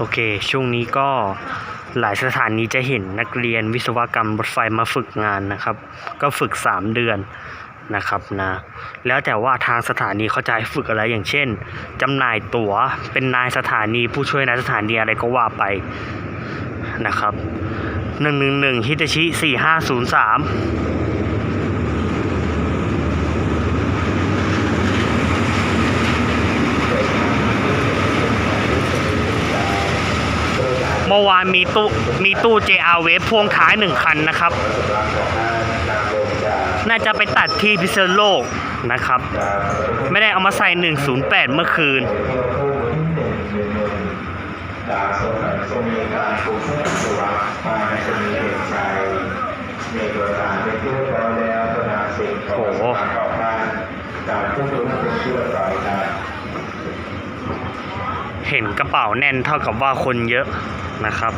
โอเค ช่วงนี้ก็หลายสถานีจะเห็นนักเรียนวิศวกรรมรถไฟมาฝึกงานนะครับ ก็ฝึก 3 เดือนนะครับนะแล้วแต่ว่าทางสถานีเขาจะให้ฝึกอะไรอย่างเช่นจำหน่ายตั๋วเป็นนายสถานีผู้ช่วยนายสถานีอะไรก็ว่าไปนะครับหนึ่งหนึ่งหนึ่งฮิตาชิสี่ห้าศูนย์สาม เมื่อวานมีตู้มีตู้ JR Wave พ่วงท้ายหนึ่งคันนะครับ น่าจะไปตัดที่พิษณุโลกนะครับ ไม่ได้เอามาใส่ 108 เมื่อคืนจากสมัยทรงมีการปลูกสร้างตัมาในสมัยเด็กชายเด็กโดยการเป็นผู้ร้อยแล้วตนาสิทธิ์ของโหสถานต่อมาจากผู้รู้เป็นเชื่อต่อยกัน เห็นกระเป๋าแน่นเท่ากับว่าคนเยอะนะครับ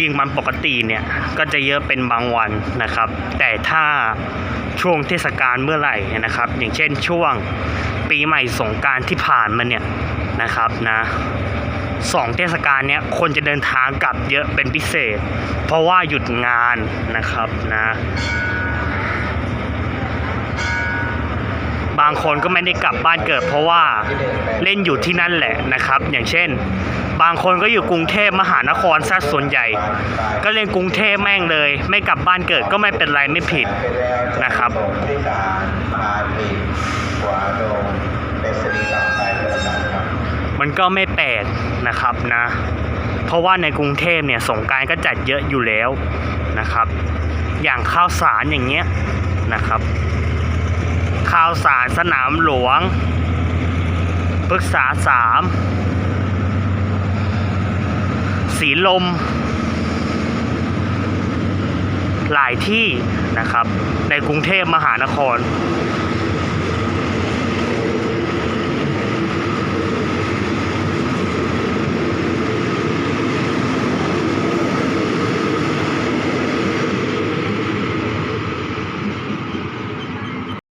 ยิ่งมันปกติเนี่ยก็จะเยอะเป็นบางวันนะครับ แต่ถ้าช่วงเทศกาลเมื่อไหร่นะครับ อย่างเช่นช่วงปีใหม่สงการที่ผ่านมาเนี่ยนะครับนะสองเทศกาลเนี้ยคนจะเดินทางกลับเยอะเป็นพิเศษ เพราะว่าหยุดงานนะครับนะ บางคนก็ไม่ได้กลับบ้านเกิด เพราะว่าเล่นอยู่ที่นั่นแหละนะครับ อย่างเช่น บางคนก็อยู่กรุงเทพมหานครซะส่วนใหญ่ ก็เล่นกรุงเทพแม่งเลย ไม่กลับบ้านเกิดก็ไม่เป็นไรไม่ผิดนะครับมันก็ไม่แปลกนะครับนะ เพราะว่าในกรุงเทพเนี่ยสงการก็จัดเยอะอยู่แล้วนะครับ อย่างข้าวสารอย่างเงี้ยนะครับ ข่าวสารสนามหลวง ปรึกษาสามสีลม หลายที่นะครับ ในกรุงเทพมหานคร